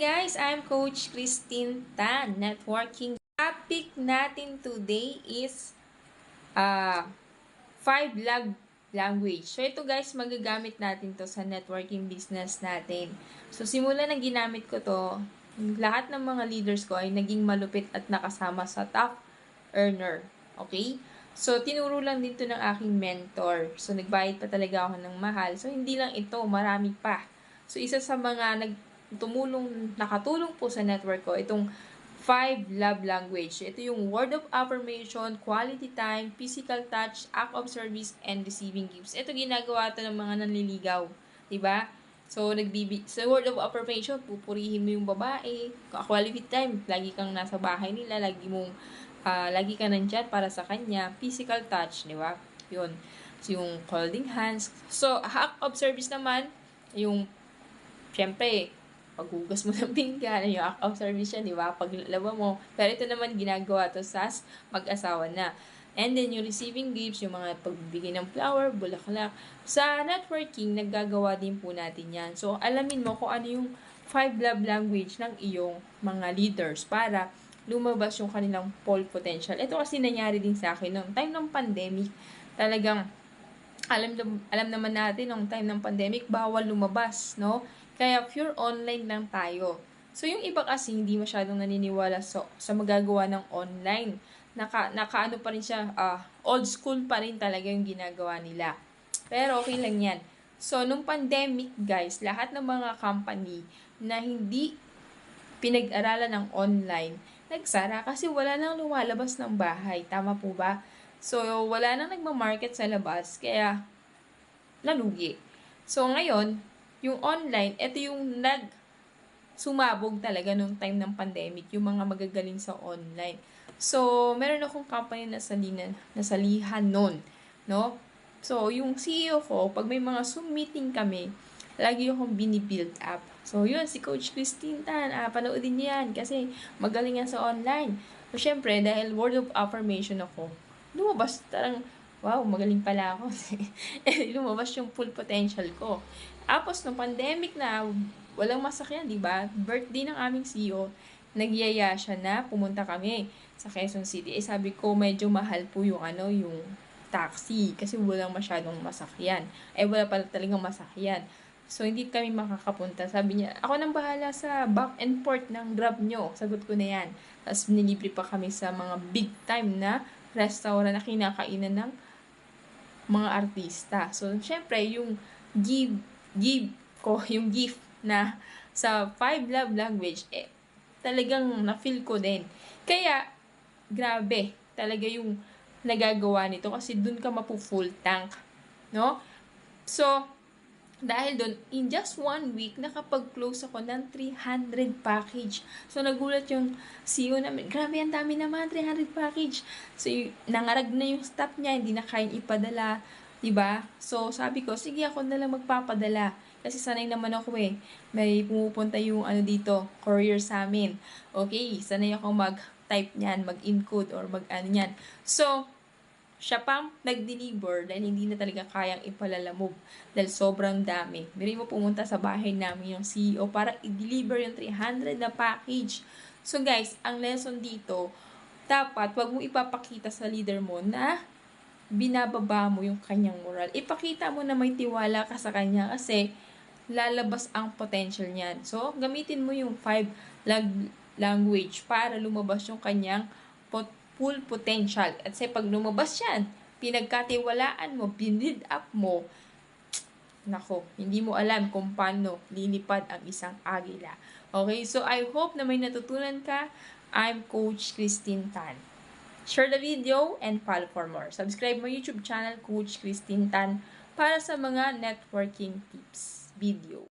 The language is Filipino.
guys, I'm Coach Christine Tan, networking. Topic natin today is uh, five love language. So ito guys, magagamit natin to sa networking business natin. So simula na ginamit ko to, lahat ng mga leaders ko ay naging malupit at nakasama sa top earner. Okay? So, tinuro lang din to ng aking mentor. So, nagbayad pa talaga ako ng mahal. So, hindi lang ito, marami pa. So, isa sa mga nag tumulong, nakatulong po sa network ko, itong five love language. Ito yung word of affirmation, quality time, physical touch, act of service, and receiving gifts. Ito ginagawa to ng mga nanliligaw. ba diba? So, nagbibi sa word of affirmation, pupurihin mo yung babae. Quality time, lagi kang nasa bahay nila, lagi mong, uh, lagi ka nandyan para sa kanya. Physical touch, di ba? Yun. So, yung holding hands. So, act of service naman, yung syempre, paghugas mo ng pinggan, yung act of service yan, di ba? Paglaba mo. Pero ito naman ginagawa to sa mag-asawa na. And then, yung receiving gifts, yung mga pagbibigay ng flower, bulaklak. Sa networking, naggagawa din po natin yan. So, alamin mo kung ano yung five love language ng iyong mga leaders para lumabas yung kanilang full potential. Ito kasi nangyari din sa akin noong time ng pandemic. Talagang, alam, alam naman natin, nung time ng pandemic, bawal lumabas, no? Kaya pure online lang tayo. So, yung iba kasi hindi masyadong naniniwala sa, sa magagawa ng online. Naka, nakaano pa rin siya, uh, old school pa rin talaga yung ginagawa nila. Pero okay lang yan. So, nung pandemic, guys, lahat ng mga company na hindi pinag-aralan ng online, nagsara kasi wala nang lumalabas ng bahay. Tama po ba? So, wala nang nagma-market sa labas, kaya nalugi. So, ngayon, yung online, ito yung nag sumabog talaga nung time ng pandemic, yung mga magagaling sa online. So, meron akong company na salinan, na salihan noon, no? So, yung CEO ko, pag may mga Zoom meeting kami, lagi akong binibuild up. So, yun, si Coach Christine Tan, ah, panoodin niyo yan kasi magaling yan sa online. So, syempre, dahil word of affirmation ako, lumabas, tarang, wow, magaling pala ako. eh, lumabas yung full potential ko. Tapos, no pandemic na, walang masakyan, di ba? Birthday ng aming CEO, nagyaya siya na pumunta kami sa Quezon City. Eh, sabi ko, medyo mahal po yung ano, yung taxi kasi walang masyadong masakyan. Eh, wala pala talagang masakyan. So, hindi kami makakapunta. Sabi niya, ako nang bahala sa back and forth ng grab nyo. Sagot ko na yan. Tapos, nilibre pa kami sa mga big time na restaurant na kinakainan ng mga artista. So, syempre, yung give, give ko, yung gift na sa five love language, eh, talagang na-feel ko din. Kaya, grabe, talaga yung nagagawa nito kasi dun ka mapu-full tank. No? So, dahil doon, in just one week, nakapag-close ako ng 300 package. So, nagulat yung CEO namin, grabe, ang dami naman, 300 package. So, nangarag na yung staff niya, hindi na kayang ipadala. Diba? So, sabi ko, sige, ako na lang magpapadala. Kasi sanay naman ako eh. May pumupunta yung ano dito, courier sa amin. Okay, sanay ako mag-type niyan, mag-encode or mag-ano niyan. So, siya pang nag-deliver dahil hindi na talaga kayang ipalalamove dahil sobrang dami. Miri mo pumunta sa bahay namin yung CEO para i-deliver yung 300 na package. So guys, ang lesson dito, dapat wag mo ipapakita sa leader mo na binababa mo yung kanyang moral. Ipakita mo na may tiwala ka sa kanya kasi lalabas ang potential niyan. So, gamitin mo yung five language para lumabas yung kanyang pot full potential. At sa pag lumabas yan, pinagkatiwalaan mo, binid up mo, nako, hindi mo alam kung paano lilipad ang isang agila. Okay, so I hope na may natutunan ka. I'm Coach Christine Tan. Share the video and follow for more. Subscribe my YouTube channel, Coach Christine Tan, para sa mga networking tips video.